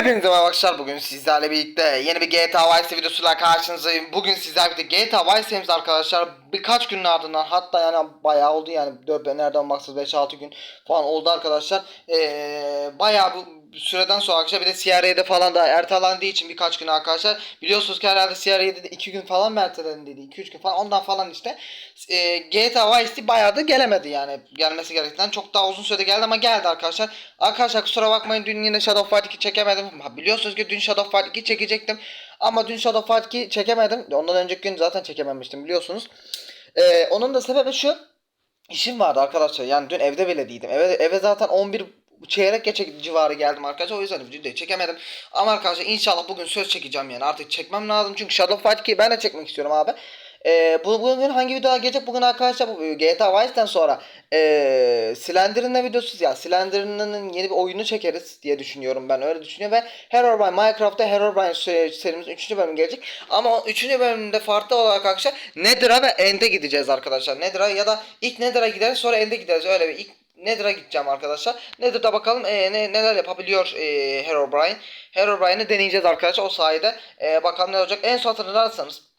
Hepinize merhaba arkadaşlar bugün sizlerle birlikte yeni bir GTA Vice videosuyla karşınızdayım. Bugün sizlerle birlikte GTA Vice serimiz arkadaşlar birkaç günün ardından hatta yani bayağı oldu yani 4 nereden baksanız 5-6 gün falan oldu arkadaşlar. Ee, bayağı bu süreden sonra arkadaşlar bir de CRA'de falan da ertelendiği için birkaç gün arkadaşlar. Biliyorsunuz ki herhalde CRA'de de 2 gün falan mı ertelendi 2-3 gün falan ondan falan işte. Ee, GTA Vice City bayağı da gelemedi yani gelmesi gerektiğinden çok daha uzun sürede geldi ama geldi arkadaşlar. Arkadaşlar kusura bakmayın dün yine Shadow Fight 2 çekemedim. Biliyorsunuz ki dün Shadow Fight 2 çekecektim. Ama dün Shadow Fight 2 çekemedim. Ondan önceki gün zaten çekememiştim biliyorsunuz. Ee, onun da sebebi şu. İşim vardı arkadaşlar. Yani dün evde bile değildim. Eve, eve zaten 11 çeyrek geçe civarı geldim arkadaşlar. O yüzden videoyu çekemedim. Ama arkadaşlar inşallah bugün söz çekeceğim yani. Artık çekmem lazım. Çünkü Shadow Fight 2'yi ben de çekmek istiyorum abi. Ee, bu, bugün hangi video gelecek? Bugün arkadaşlar bu GTA Vice'den sonra ee, Slender'ın videosu ya Slender'ın yeni bir oyunu çekeriz diye düşünüyorum ben öyle düşünüyorum ve Herobrine Minecraft'ta Herobrine se- serimiz 3. bölüm gelecek ama o 3. bölümde farklı olarak arkadaşlar Nether'a ve End'e gideceğiz arkadaşlar Nether'a ya da ilk Nether'a gideriz sonra End'e gideriz öyle bir ilk Nether'a gideceğim arkadaşlar. Nether'da bakalım e, ne, neler yapabiliyor e, Herobrine. Herobrine'i deneyeceğiz arkadaşlar o sayede. E, bakalım ne olacak. En son hatırlarsanız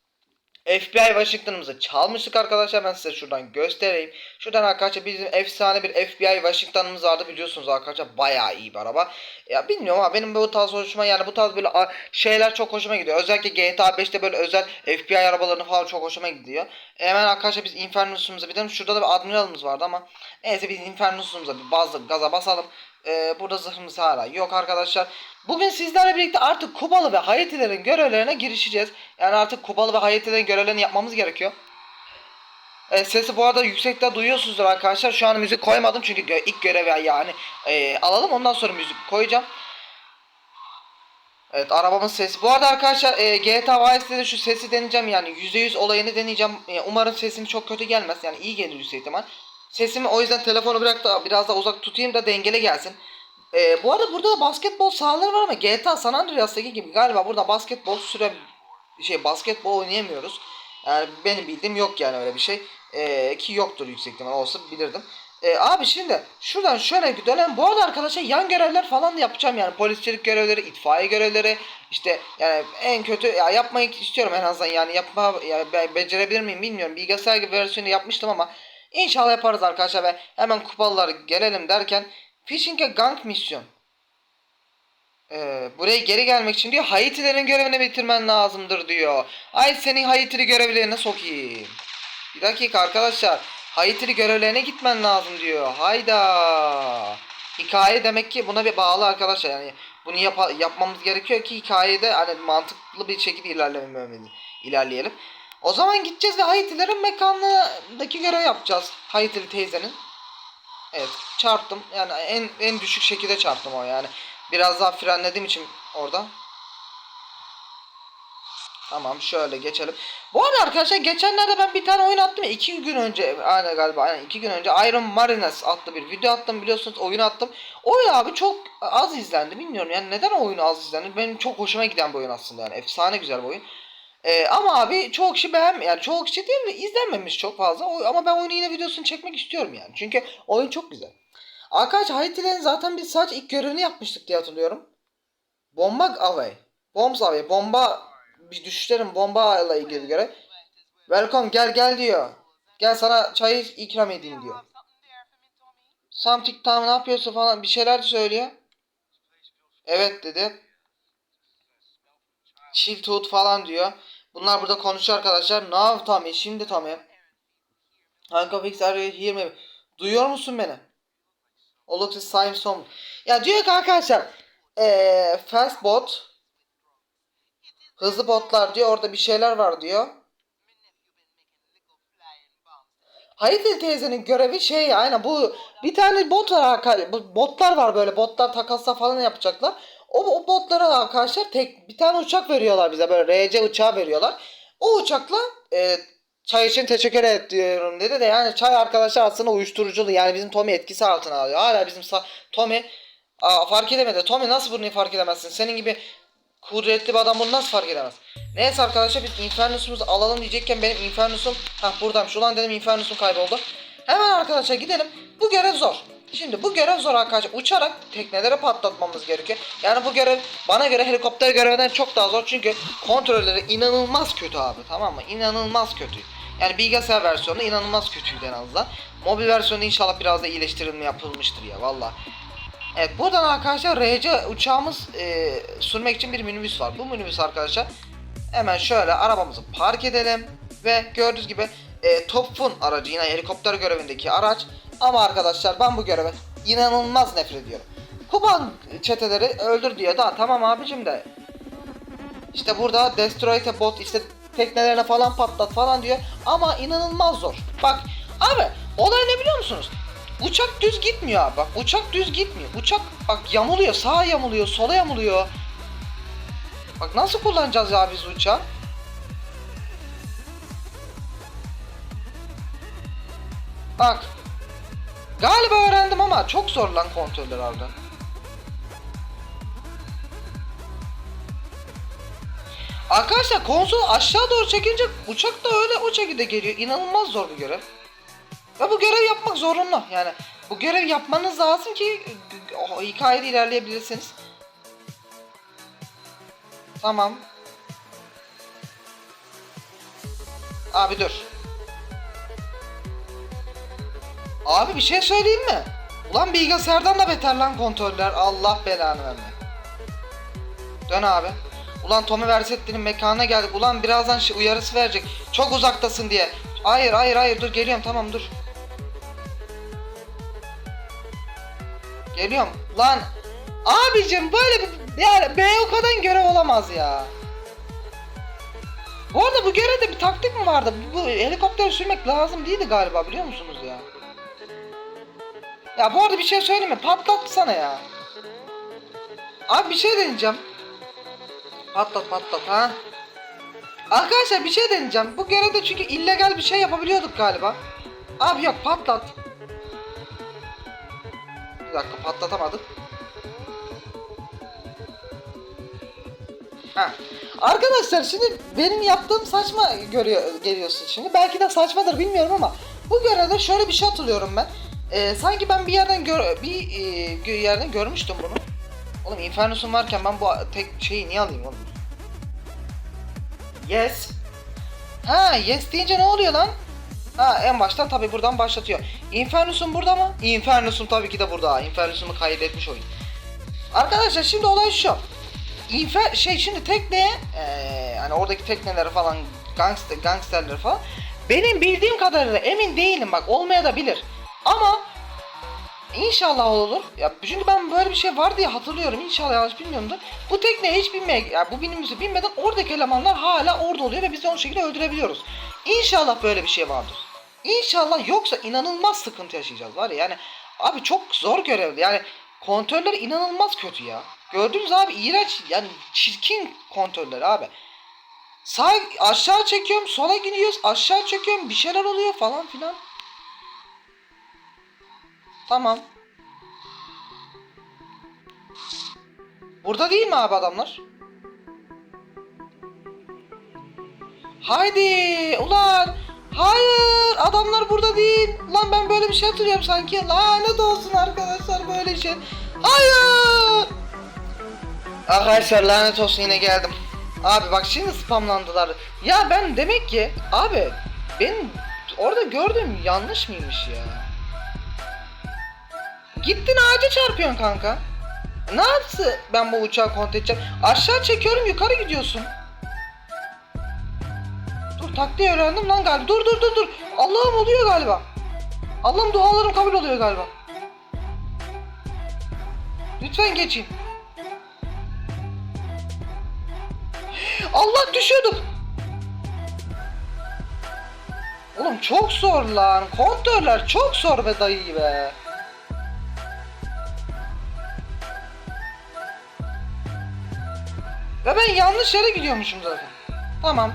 FBI Washington'ımızı çalmıştık arkadaşlar. Ben size şuradan göstereyim. Şuradan arkadaşlar bizim efsane bir FBI Washington'ımız vardı biliyorsunuz arkadaşlar. Bayağı iyi bir araba. Ya bilmiyorum ama benim bu tarz hoşuma yani bu tarz böyle şeyler çok hoşuma gidiyor. Özellikle GTA 5'te böyle özel FBI arabalarını falan çok hoşuma gidiyor. Hemen arkadaşlar biz Infernus'umuza bir şurada da bir Admiral'ımız vardı ama neyse biz Infernus'umuza bir bazı gaza basalım. Ee, burada zırhımız hala yok arkadaşlar. Bugün sizlerle birlikte artık Kubalı ve Hayatilerin görevlerine girişeceğiz. Yani artık Kubalı ve Hayatilerin görevlerini yapmamız gerekiyor. E, sesi bu arada yüksekte duyuyorsunuzdur arkadaşlar. Şu an müzik koymadım çünkü gö- ilk görev yani e, alalım ondan sonra müzik koyacağım. Evet arabamın sesi. Bu arada arkadaşlar e, GTA Vice'de de şu sesi deneyeceğim yani %100 olayını deneyeceğim. E, umarım sesim çok kötü gelmez. Yani iyi gelir yüksek ihtimal. Sesimi o yüzden telefonu bırak da biraz da uzak tutayım da dengeli gelsin. E, bu arada burada da basketbol sahaları var ama GTA San Andreas'taki gibi galiba burada basketbol süre şey basketbol oynayamıyoruz. Yani benim bildiğim yok yani öyle bir şey. E, ki yoktur yüksek ihtimal olsa bilirdim. E, abi şimdi şuradan şöyle dönelim. Bu arada arkadaşlar yan görevler falan da yapacağım yani polisçilik görevleri, itfaiye görevleri işte yani en kötü ya yapmayı istiyorum en azından yani yapma ya be- becerebilir miyim bilmiyorum. Bilgisayar gibi versiyonu yapmıştım ama inşallah yaparız arkadaşlar ve hemen kupalılar gelelim derken Fishing'e Gang misyon. Ee, buraya geri gelmek için diyor Haitilerin görevini bitirmen lazımdır diyor. Ay senin Haitili görevlerine sokayım. Bir dakika arkadaşlar. Haitili görevlerine gitmen lazım diyor. Hayda. Hikaye demek ki buna bir bağlı arkadaşlar. Yani bunu yapa- yapmamız gerekiyor ki hikayede hani mantıklı bir şekilde ilerlememiz ilerleyelim. O zaman gideceğiz ve Haitilerin mekanındaki görev yapacağız. Haitili teyzenin. Evet çarptım. Yani en en düşük şekilde çarptım o yani. Biraz daha frenlediğim için orada. Tamam şöyle geçelim. Bu arada arkadaşlar geçenlerde ben bir tane oyun attım ya. iki gün önce aynen galiba aynen iki gün önce Iron Marines adlı bir video attım biliyorsunuz oyunu attım. Oyun abi çok az izlendi bilmiyorum yani neden o oyunu az izlendi. Benim çok hoşuma giden bir oyun aslında yani efsane güzel bir oyun. Ee, ama abi çoğu kişi beğenmiyor. Yani çoğu kişi değil de izlenmemiş çok fazla. O- Ama ben oyunu yine videosunu çekmek istiyorum yani. Çünkü oyun çok güzel. Arkadaşlar Haiti'lerin zaten biz sadece ilk görevini yapmıştık diye hatırlıyorum. Bomba away. Bombs away. Bomba bir düşüşlerin bomba ile ilgili görev. Welcome gel gel diyor. Gel sana çayı ikram edeyim diyor. Something tam ne yapıyorsun falan bir şeyler söylüyor. Evet dedi. Chill tooth falan diyor. Bunlar burada konuşuyor arkadaşlar. Now Tommy şimdi Tommy. Hanka Fix are you here me? Duyuyor musun beni? O looks the same song. Ya diyor ki arkadaşlar. Eee fast bot. Hızlı botlar diyor. Orada bir şeyler var diyor. Hayır teyzenin görevi şey aynen bu bir tane bot var botlar var böyle botlar takasla falan yapacaklar. O, o botlara arkadaşlar tek bir tane uçak veriyorlar bize böyle RC uçağı veriyorlar. O uçakla e, çay için teşekkür ediyorum dedi de yani çay arkadaşlar aslında uyuşturuculu yani bizim Tommy etkisi altına alıyor. Hala bizim Tommy aa, fark edemedi. Tommy nasıl bunu fark edemezsin? Senin gibi kudretli bir adam bunu nasıl fark edemez? Neyse arkadaşlar biz Infernus'umuzu alalım diyecekken benim Infernus'um ha buradayım. Şu an dedim Infernus'um kayboldu. Hemen arkadaşlar gidelim. Bu görev zor. Şimdi bu görev zor arkadaşlar. Uçarak tekneleri patlatmamız gerekiyor. Yani bu görev bana göre helikopter görevinden çok daha zor. Çünkü kontrolleri inanılmaz kötü abi. Tamam mı? İnanılmaz kötü. Yani bilgisayar versiyonu inanılmaz kötüydü en azından. Mobil versiyonu inşallah biraz da iyileştirilme yapılmıştır ya valla. Evet buradan arkadaşlar RC uçağımız e, sürmek için bir minibüs var. Bu minibüs arkadaşlar hemen şöyle arabamızı park edelim. Ve gördüğünüz gibi e, Topfun aracı yine helikopter görevindeki araç. Ama arkadaşlar ben bu göreve inanılmaz nefret ediyorum. Kuban çeteleri öldür diyor da tamam abicim de. İşte burada destroy a bot işte teknelerine falan patlat falan diyor. Ama inanılmaz zor. Bak abi olay ne biliyor musunuz? Uçak düz gitmiyor abi. Bak uçak düz gitmiyor. Uçak bak yamuluyor. Sağa yamuluyor. Sola yamuluyor. Bak nasıl kullanacağız ya biz uçağı? Bak. Galiba öğrendim ama çok zor lan kontroller abi. Arkadaşlar konsol aşağı doğru çekince uçak da öyle o şekilde geliyor. İnanılmaz zor bir görev. Ve bu görev yapmak zorunlu. Yani bu görev yapmanız lazım ki hikayede ilerleyebilirsiniz. Tamam. Abi dur. Abi bir şey söyleyeyim mi? Ulan bilgisayardan da beter lan kontroller. Allah belanı verme. Dön abi. Ulan Tommy Versetti'nin mekanına geldik. Ulan birazdan şey uyarısı verecek. Çok uzaktasın diye. Hayır hayır hayır dur geliyorum tamam dur. Geliyorum. Lan abicim böyle bir yani BOK'dan görev olamaz ya. Bu arada bu görevde bir taktik mi vardı? Bu, bu helikopter sürmek lazım değildi galiba biliyor musunuz ya? Bu arada bir şey söyleyeyim mi? Patlatsana ya. Abi bir şey deneyeceğim. Patlat patlat ha. Arkadaşlar bir şey deneyeceğim. Bu görevde çünkü illegal bir şey yapabiliyorduk galiba. Abi yok patlat. Bir dakika patlatamadık. Ha. Arkadaşlar şimdi benim yaptığım saçma görüyor geliyorsun şimdi. Belki de saçmadır bilmiyorum ama bu görevde şöyle bir şey hatırlıyorum ben. Ee, sanki ben bir yerden gör bir e, yerden görmüştüm bunu. Oğlum Infernus'um varken ben bu tek şeyi niye alayım oğlum? Yes. Ha yes deyince ne oluyor lan? Ha en baştan tabi buradan başlatıyor. Infernus'um burada mı? Infernus'um tabii ki de burada. Infernus'umu kaybetmiş oyun. Arkadaşlar şimdi olay şu. Infer şey şimdi tekneye eee hani oradaki tekneleri falan gangster gangsterleri falan benim bildiğim kadarıyla emin değilim bak olmaya da bilir. Ama İnşallah olur. Ya çünkü ben böyle bir şey var diye hatırlıyorum. İnşallah yanlış bilmiyorumdur. Bu tekneye hiç binmeye, ya bu binimize binmeden oradaki elemanlar hala orada oluyor ve biz de şekilde öldürebiliyoruz. İnşallah böyle bir şey vardır. İnşallah yoksa inanılmaz sıkıntı yaşayacağız var ya yani abi çok zor görevdi yani kontroller inanılmaz kötü ya. Gördünüz abi iğrenç yani çirkin kontroller abi. Sağ aşağı çekiyorum sola gidiyoruz aşağı çekiyorum bir şeyler oluyor falan filan. Tamam. Burada değil mi abi adamlar? Haydi ulan. Hayır adamlar burada değil. Ulan ben böyle bir şey hatırlıyorum sanki. Lanet olsun arkadaşlar böyle şey. Hayır. Arkadaşlar lanet olsun yine geldim. Abi bak şimdi spamlandılar. Ya ben demek ki abi ben orada gördüğüm yanlış mıymış ya? Gittin ağaca çarpıyorsun kanka. Ne yaptı ben bu uçağı kontrol edeceğim? Aşağı çekiyorum yukarı gidiyorsun. Dur taktiği öğrendim lan galiba. Dur dur dur dur. Allah'ım oluyor galiba. Allah'ım dualarım kabul oluyor galiba. Lütfen geçeyim. Allah düşüyorduk. Oğlum çok zor lan. Kontörler çok zor be dayı be. Ve ben yanlış yere gidiyormuşum zaten. Tamam.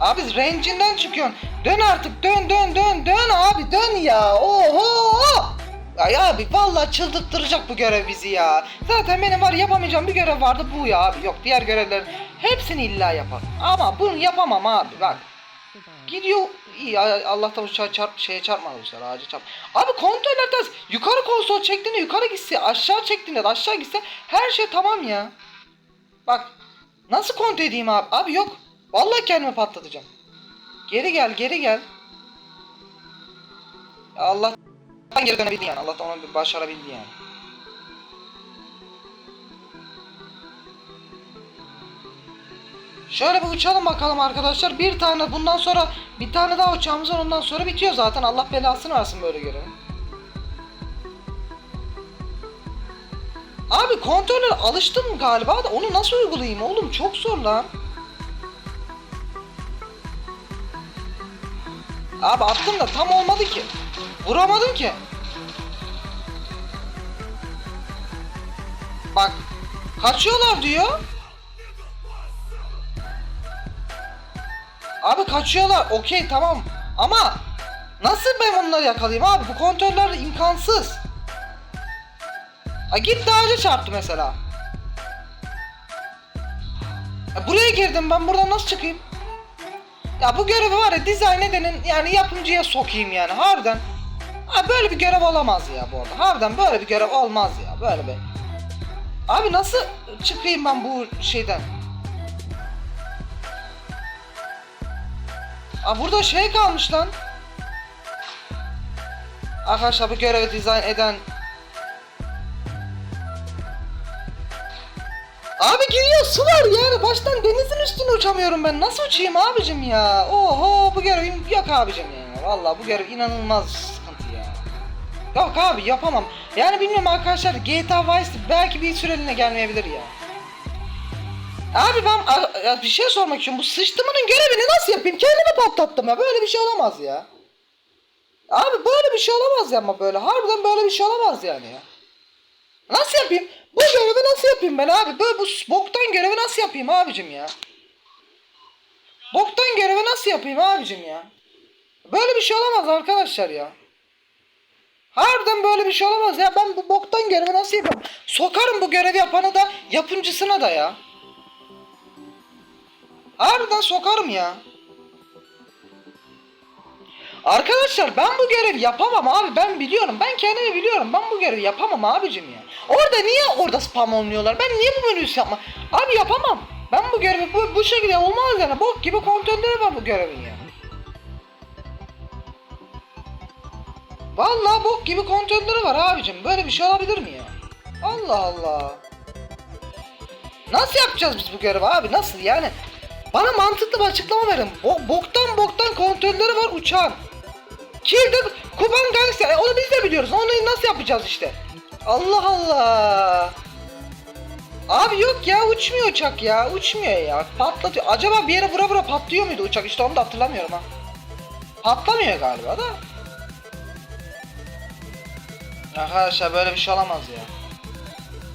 Abi range'inden çıkıyorsun. Dön artık dön dön dön dön abi dön ya. Oho. Ay abi vallahi çıldırttıracak bu görev bizi ya. Zaten benim var yapamayacağım bir görev vardı bu ya abi. Yok diğer görevlerin hepsini illa yapar. Ama bunu yapamam abi bak. gidiyor. İyi Allah'tan uçağı çarp şeye sefer ağaca çarp. Abi kontroller ters. Yukarı konsol çektiğinde yukarı gitse aşağı çektiğinde de aşağı gitse her şey tamam ya. Bak nasıl kontrol edeyim abi? Abi yok. Vallahi kendimi patlatacağım. Geri gel geri gel. Allah'tan geri dönebildi yani. Allah'tan onu bir başarabildi yani. Şöyle bir uçalım bakalım arkadaşlar. Bir tane bundan sonra bir tane daha uçağımız var ondan sonra bitiyor zaten. Allah belasını versin böyle görevi. Abi kontrolör alıştım galiba da onu nasıl uygulayayım oğlum çok zor lan. Abi attım da tam olmadı ki. Vuramadım ki. Bak kaçıyorlar diyor. Abi kaçıyorlar. Okey tamam. Ama nasıl ben onları yakalayayım abi? Bu kontroller imkansız. Ha gitti ağaca çarptı mesela. Ya buraya girdim ben buradan nasıl çıkayım? Ya bu görevi var ya dizayn edenin yani yapımcıya sokayım yani harbiden. Ha böyle bir görev olamaz ya bu arada. Harbiden böyle bir görev olmaz ya böyle bir. Abi nasıl çıkayım ben bu şeyden? Aa burada şey kalmış lan. Arkadaşlar bu görevi dizayn eden Abi giriyor su var yani. Baştan denizin üstüne uçamıyorum ben. Nasıl uçayım abicim ya? Oho bu görevim yok abicim ya. Vallahi bu görev inanılmaz sıkıntı ya. Yok abi yapamam. Yani bilmiyorum arkadaşlar GTA Vice belki bir süreliğine gelmeyebilir ya. Abi ben bir şey sormak istiyorum. Bu sıçtımının görevini nasıl yapayım? Kendimi patlattım ya. Böyle bir şey olamaz ya. Abi böyle bir şey olamaz ya ama böyle. Harbiden böyle bir şey olamaz yani ya. Nasıl yapayım? Bu görevi nasıl yapayım ben abi? Böyle bu boktan görevi nasıl yapayım abicim ya? Boktan görevi nasıl yapayım abicim ya? Böyle bir şey olamaz arkadaşlar ya. Harbiden böyle bir şey olamaz ya. Ben bu boktan görevi nasıl yapayım? Sokarım bu görevi yapanı da yapımcısına da ya. Harbiden sokarım ya. Arkadaşlar ben bu görevi yapamam abi ben biliyorum ben kendimi biliyorum ben bu görevi yapamam abicim ya. Orada niye orada spam olmuyorlar ben niye bu menüsü yapma abi yapamam. Ben bu görevi bu, bu şekilde olmaz yani bok gibi kontrolleri var bu görevin ya. Vallahi bok gibi kontrolleri var abicim böyle bir şey olabilir mi ya? Allah Allah. Nasıl yapacağız biz bu görevi abi nasıl yani? Bana mantıklı bir açıklama verin. Bo- boktan boktan kontrolleri var uçağın. Kilde Kuban Gangster. E, onu biz de biliyoruz. Onu nasıl yapacağız işte? Allah Allah. Abi yok ya uçmuyor uçak ya. Uçmuyor ya. Patlatıyor. Acaba bir yere vura vura patlıyor muydu uçak? İşte onu da hatırlamıyorum ha. Patlamıyor galiba da. Arkadaşlar böyle bir şey olamaz ya.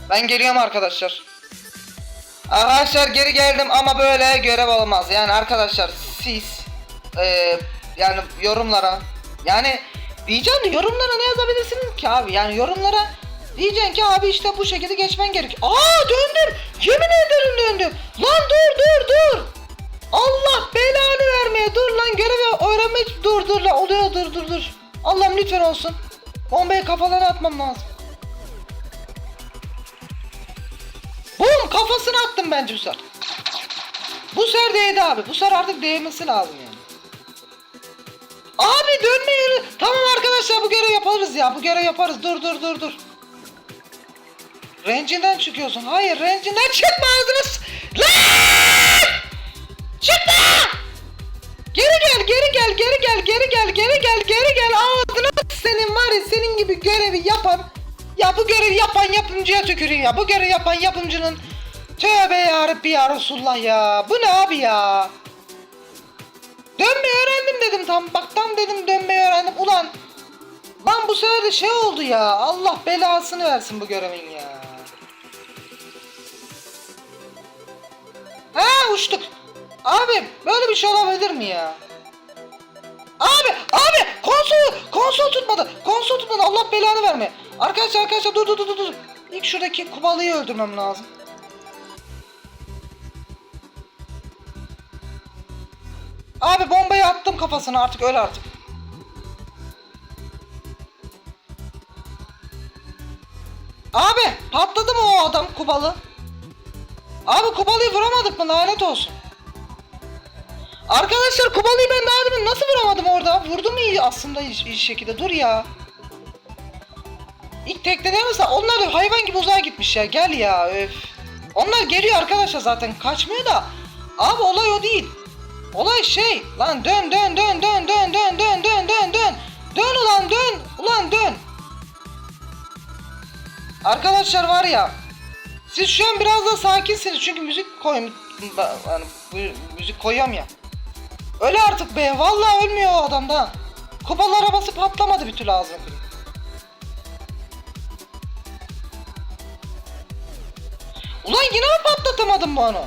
Ben geliyorum arkadaşlar. Arkadaşlar geri geldim ama böyle görev olmaz. Yani arkadaşlar siz eee, yani yorumlara yani diyeceğim yorumlara ne yazabilirsiniz ki abi? Yani yorumlara diyeceksin ki abi işte bu şekilde geçmen gerek. Aa döndüm. Yemin ederim döndüm. Lan dur dur dur. Allah belanı vermeye dur lan görevi öğrenmek dur dur lan oluyor dur dur dur. Allah'ım lütfen olsun. Bombayı kafalara atmam lazım. Bum kafasına attım bence bu sefer. Bu sefer değdi abi. Bu sefer artık değmesi lazım yani. Abi dönme yürü. Tamam arkadaşlar bu görev yaparız ya. Bu görev yaparız. Dur dur dur dur. Rencinden çıkıyorsun. Hayır rencinden çıkma ağzını. s- Lan! Çıkma! Geri gel, geri gel, geri gel, geri gel, geri gel, geri gel. Ağzını s- senin var ya senin gibi görevi yapan ya bu görevi yapan yapımcıya tüküreyim ya. Bu görevi yapan yapımcının tövbe ya Rabbi ya Resulullah ya. Bu ne abi ya? Dönmeyi tam dedim dönmeyi öğrendim. Ulan Lan bu sefer de şey oldu ya. Allah belasını versin bu görevin ya. Ha uçtuk. Abi böyle bir şey olabilir mi ya? Abi abi konsol konsol tutmadı. Konsol tutmadı. Allah belanı verme. Arkadaşlar arkadaşlar dur dur dur dur. İlk şuradaki kubalıyı öldürmem lazım. Abi bombayı attım kafasına artık öl artık. Abi patladı mı o adam Kubalı? Abi Kubalı'yı vuramadık mı lanet olsun. Arkadaşlar Kubalı'yı ben daha demin nasıl vuramadım orada? Vurdum iyi aslında iyi, iyi şekilde dur ya. İlk tekte mesela onlar da hayvan gibi uzağa gitmiş ya gel ya öf. Onlar geliyor arkadaşlar zaten kaçmıyor da. Abi olay o değil. Olay şey lan dön dön dön dön dön dön dön dön dön dön. Dön ulan dön ulan dön. Arkadaşlar var ya siz şu an biraz da sakinsiniz çünkü müzik koyum yani müzik koyuyorum ya. Öyle artık be vallahi ölmüyor o adamda. Kupalı arabası patlamadı bir türlü kırayım. Ulan yine mi patlatamadım bu onu?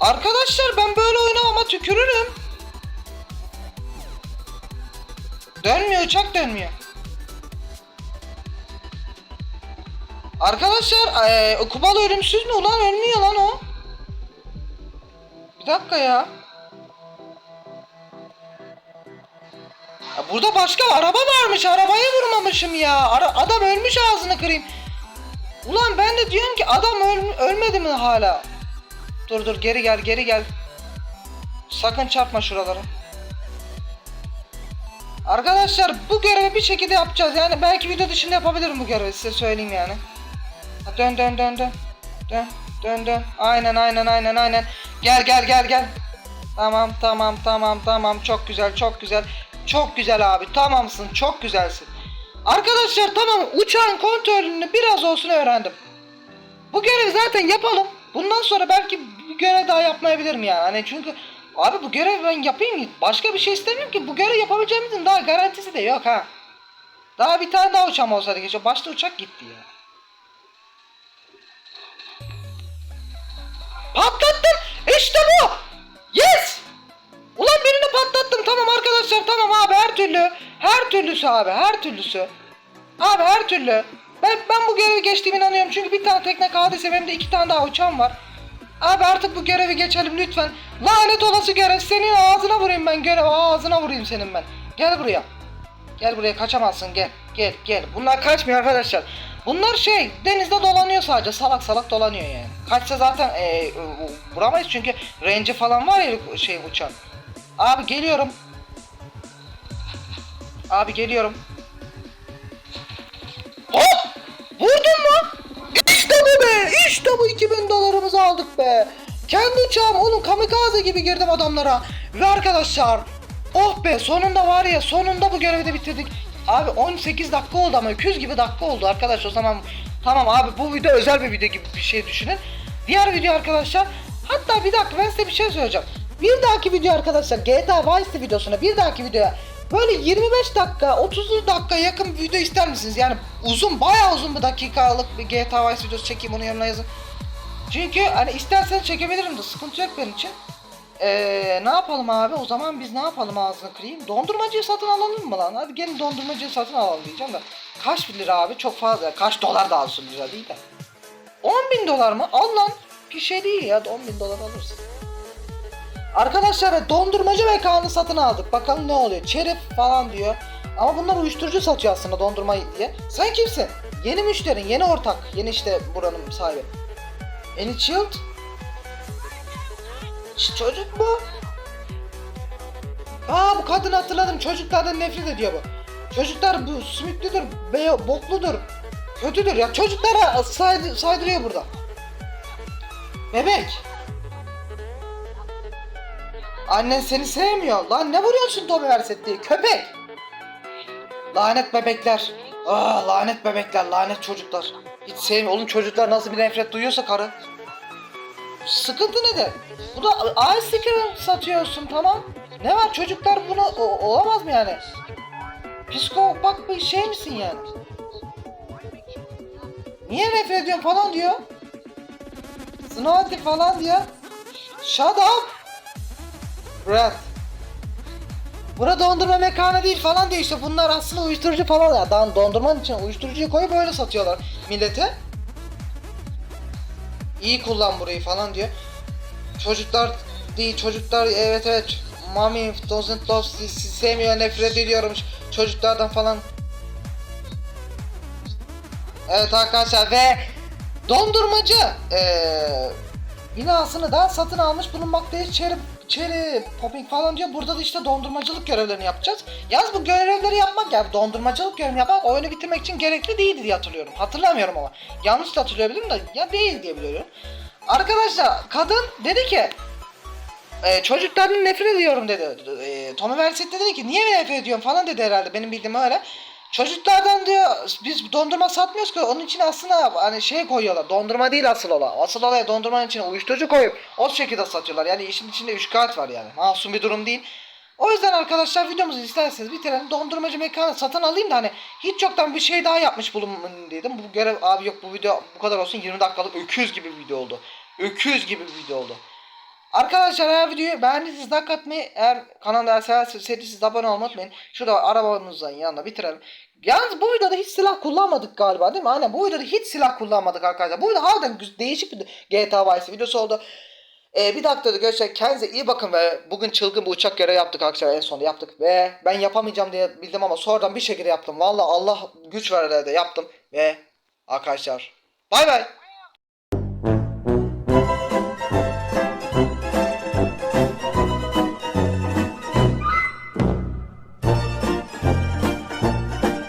Arkadaşlar ben böyle oynamama tükürürüm. Dönmüyor uçak dönmüyor. Arkadaşlar eee Kubalı ölümsüz mü ulan ölmüyor lan o. Bir dakika ya. Ya burada başka araba varmış arabaya vurmamışım ya. Ara- adam ölmüş ağzını kırayım. Ulan ben de diyorum ki adam öl- ölmedi mi hala? Dur dur geri gel geri gel. Sakın çarpma şuralara. Arkadaşlar bu görevi bir şekilde yapacağız. Yani belki video dışında yapabilirim bu görevi size söyleyeyim yani. Ha, Dön dön dön dön. Dön dön dön. Aynen aynen aynen aynen. Gel gel gel gel. Tamam tamam tamam tamam çok güzel çok güzel. Çok güzel abi tamamsın çok güzelsin. Arkadaşlar tamam uçağın kontrolünü biraz olsun öğrendim. Bu görevi zaten yapalım. Bundan sonra belki bir görev daha yapmayabilirim yani. Hani çünkü abi bu görevi ben yapayım başka bir şey istemiyorum ki. Bu görevi yapabileceğimizin daha garantisi de yok ha. Daha bir tane daha uçağım olsaydı geçiyor. Başta uçak gitti ya. Patlattım. İşte bu. Yes. Ulan birini patlattım. Tamam arkadaşlar tamam abi her türlü. Her türlüsü abi her türlüsü. Abi her türlü. Ben, ben bu görevi geçtiğime inanıyorum. Çünkü bir tane tekne kaldıysa benim de iki tane daha uçağım var. Abi artık bu görevi geçelim lütfen. Lanet olası görev. Senin ağzına vurayım ben görev. Ağzına vurayım senin ben. Gel buraya. Gel buraya kaçamazsın gel. Gel gel. Bunlar kaçmıyor arkadaşlar. Bunlar şey denizde dolanıyor sadece. Salak salak dolanıyor yani. Kaçsa zaten e, e, vuramayız çünkü range falan var ya şey uçan. Abi geliyorum. Abi geliyorum. Hop! Vurdun mu? İşte bu be! İşte bu 2000 dolarımızı aldık be! Kendi uçağım oğlum kamikaze gibi girdim adamlara. Ve arkadaşlar oh be sonunda var ya sonunda bu görevi de bitirdik. Abi 18 dakika oldu ama öküz gibi dakika oldu arkadaş o zaman tamam abi bu video özel bir video gibi bir şey düşünün. Diğer video arkadaşlar hatta bir dakika ben size bir şey söyleyeceğim. Bir dahaki video arkadaşlar GTA Vice videosuna bir dahaki videoya böyle 25 dakika 30 dakika yakın bir video ister misiniz? Yani uzun bayağı uzun bir dakikalık bir GTA Vice videosu çekeyim onu yorumuna yazın. Çünkü hani isterseniz çekebilirim de sıkıntı yok benim için. Ee, ne yapalım abi o zaman biz ne yapalım ağzını kırayım. Dondurmacıyı satın alalım mı lan? Hadi gelin dondurmacıyı satın alalım diyeceğim de. Kaç lira abi çok fazla. Kaç dolar daha olsun lira değil de. 10 bin dolar mı? Al lan. Bir şey değil ya 10 bin dolar alırsın. Arkadaşlar dondurmacı mekanı satın aldık. Bakalım ne oluyor. Çerif falan diyor. Ama bunlar uyuşturucu satıyor aslında dondurma diye. Sen kimsin? Yeni müşterin, yeni ortak. Yeni işte buranın sahibi. Any child? Ç- çocuk bu. Aa bu kadını hatırladım. Çocuklardan nefret ediyor bu. Çocuklar bu sümüklüdür, beyo, bokludur. Kötüdür ya. Çocuklara saydı- saydırıyor burada. Bebek. Annen seni sevmiyor. Lan ne vuruyorsun Tommy Verset diye? Köpek. Lanet bebekler. Aa lanet bebekler, lanet çocuklar. Hiç sevmiyor. Oğlum çocuklar nasıl bir nefret duyuyorsa karı. Sıkıntı ne de? Bu da ice sticker satıyorsun tamam. Ne var çocuklar bunu o- olamaz mı yani? Psikopat bir şey misin yani? Niye nefret ediyorsun falan diyor. Snowty falan diyor. Shut up. Brad. Bura dondurma mekanı değil falan diyor işte bunlar aslında uyuşturucu falan ya. Daha dondurmanın için uyuşturucuyu koyup böyle satıyorlar millete. İyi kullan burayı falan diyor. Çocuklar değil çocuklar evet evet Mommy doesn't love sizi sevmiyor nefret ediyorum çocuklardan falan. Evet arkadaşlar ve dondurmacı eee binasını da satın almış bulunmaktayız. Cherry, cherry popping falan diyor. Burada da işte dondurmacılık görevlerini yapacağız. Yalnız bu görevleri yapmak yani dondurmacılık görevini yapmak oyunu bitirmek için gerekli değildi diye hatırlıyorum. Hatırlamıyorum ama. Yanlış da hatırlayabilirim de ya değil diye biliyorum. Arkadaşlar kadın dedi ki e, çocuklardan nefret ediyorum dedi. E, Tommy Verset dedi ki niye nefret ediyorum falan dedi herhalde benim bildiğim öyle. Çocuklardan diyor biz dondurma satmıyoruz ki onun için aslında hani şey koyuyorlar. Dondurma değil asıl olay. Asıl olay dondurmanın içine uyuşturucu koyup o şekilde satıyorlar. Yani işin içinde üç kağıt var yani. Masum bir durum değil. O yüzden arkadaşlar videomuzu isterseniz bitirelim. Dondurmacı mekanı satın alayım da hani hiç yoktan bir şey daha yapmış bulunmayın dedim. Bu görev abi yok bu video bu kadar olsun 20 dakikalık öküz gibi bir video oldu. Öküz gibi bir video oldu. Arkadaşlar eğer videoyu beğendiyseniz like atmayı, eğer kanalda seversiniz abone olmayı unutmayın. Şurada arabamızın yanına bitirelim. Yalnız bu videoda hiç silah kullanmadık galiba değil mi? Aynen bu videoda hiç silah kullanmadık arkadaşlar. Bu video harbiden değişik bir GTA Vice videosu oldu. Ee, bir dakikada görüşürüz. Kendinize iyi bakın ve bugün çılgın bir uçak görevi yaptık arkadaşlar en sonunda yaptık. Ve ben yapamayacağım diye bildim ama sonradan bir şekilde yaptım. Valla Allah güç verdi de yaptım. Ve arkadaşlar bay bay.